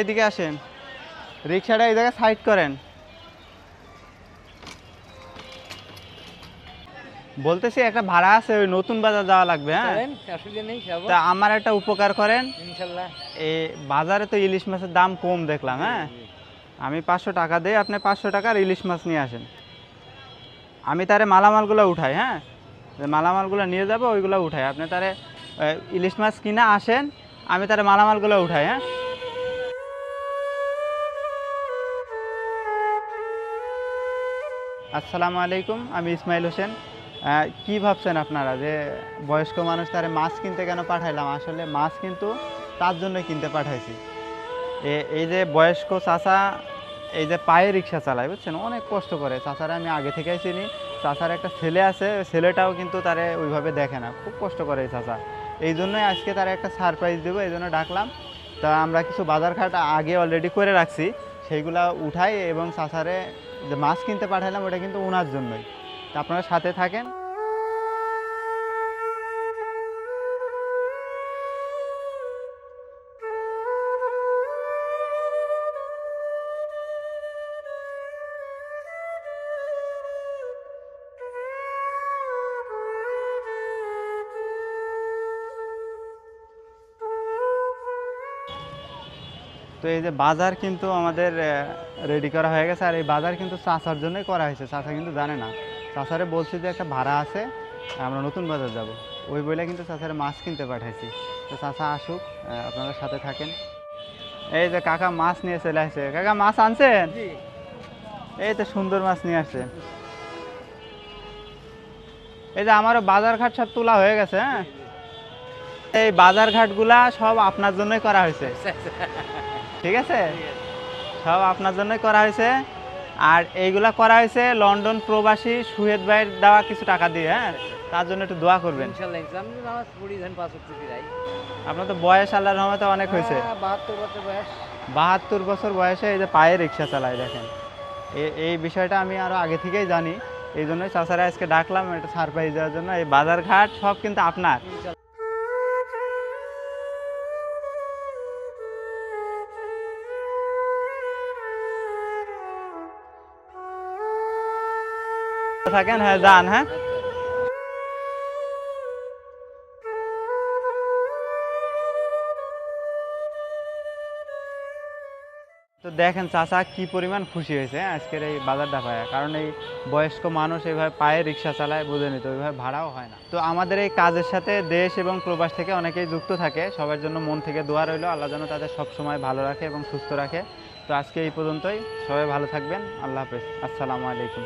এদিকে আসেন। রিক্সাটা এই জায়গায় সাইড করেন। বলতেছি একটা ভাড়া আছে ওই নতুন বাজার যাওয়া লাগবে হ্যাঁ? তা আমার একটা উপকার করেন। এই বাজারে তো ইলিশ মাছের দাম কম দেখলাম হ্যাঁ? আমি পাঁচশো টাকা দিই আপনি পাঁচশো টাকার ইলিশ মাছ নিয়ে আসেন। আমি তারে মালামালগুলো উঠাই হ্যাঁ? মালামালগুলো নিয়ে যাব ওইগুলো উঠাই। আপনি তারে ইলিশ মাছ কিনা আসেন আমি তারে মালামালগুলো উঠাই হ্যাঁ? আসসালামু আলাইকুম, আমি ইসমাইল হোসেন। কি ভাবছেন আপনারা যে বয়স্ক মানুষ তারে মাছ কিনতে কেন পাঠাইলাম? আসলে মাছ কিন্তু তার জন্য কিনতে পাঠাইছি। এই যে বয়স্ক চাচা, এই যে পায়ে রিক্সা চালায়, বুঝছেন? অনেক কষ্ট করে। চাচারা আমি আগে থেকেই চিনি। চাচার একটা ছেলে আছে, ছেলেটাও কিন্তু তারে ওইভাবে দেখে না। খুব কষ্ট করে এই চাচা। এই জন্যই আজকে তারা একটা সারপ্রাইজ দেবো, এই জন্য ডাকলাম। তা আমরা কিছু বাজার ঘাট আগে অলরেডি করে রাখছি। সেইগুলা উঠাই এবং চাচারে যে মাছ কিনতে পাঠালাম ওটা কিন্তু ওনার জন্যই। তা আপনারা সাথে থাকেন। তো এই যে বাজার কিন্তু আমাদের রেডি করা হয়ে গেছে। আর এই বাজার কিন্তু চাষার জন্যই করা হয়েছে। চাষা কিন্তু জানে না। চাষারে বলছি যে একটা ভাড়া আছে আমরা নতুন বাজার যাব। ওই বইলে কিন্তু চাষারে মাছ কিনতে পাঠাইছি। তো চাষা আসুক আপনারা সাথে থাকেন। এই যে কাকা মাছ নিয়ে চলে আসছে কাকা মাছ আনছেন? এই তো সুন্দর মাছ নিয়ে আসছে। এই যে আমারও বাজার ঘাট সব তোলা হয়ে গেছে হ্যাঁ? এই বাজার ঘাটগুলা সব আপনার জন্যই করা হয়েছে। ঠিক আছে? সব আপনার জন্যই করা হয়েছে। আর এইগুলা করা হয়েছে লন্ডন প্রবাসী সুহেদ ভাইয়ের দেওয়া কিছু টাকা দিয়ে হ্যাঁ? তার জন্য একটু দোয়া করবেন। আপনার তো বয়স আল্লাহর রহমতে অনেক হয়েছে। হ্যাঁ, বাহাত্তর বছর বয়স। এই যে পায়ে রিক্সা চালায় দেখেন। এই বিষয়টা আমি আরও আগে থেকেই জানি। এই জন্যই চাচারা আজকে ডাকলাম একটা সারপ্রাইজ দেওয়ার জন্য। এই বাজার ঘাট সব কিন্তু আপনার। থাকেন হ্যাঁ যান হ্যাঁ। তো দেখেন চাচা কি পরিমাণ খুশি হয়েছে হ্যাঁ, আজকের এই বাজারটা পায় কারণ এই বয়স্ক মানুষ এইভাবে পায়ে রিক্সা চালায় বোঝেনি তো ওইভাবে ভাড়াও হয় না। তো আমাদের এই কাজের সাথে দেশ এবং প্রবাস থেকে অনেকেই যুক্ত থাকে। সবার জন্য মন থেকে দোয়া রইল আল্লাহ যেন তাদের সব সময় ভালো রাখে এবং সুস্থ রাখে। তো আজকে এই পর্যন্তই সবাই ভালো থাকবেন আল্লাহ হাফেজ আসসালামু আলাইকুম।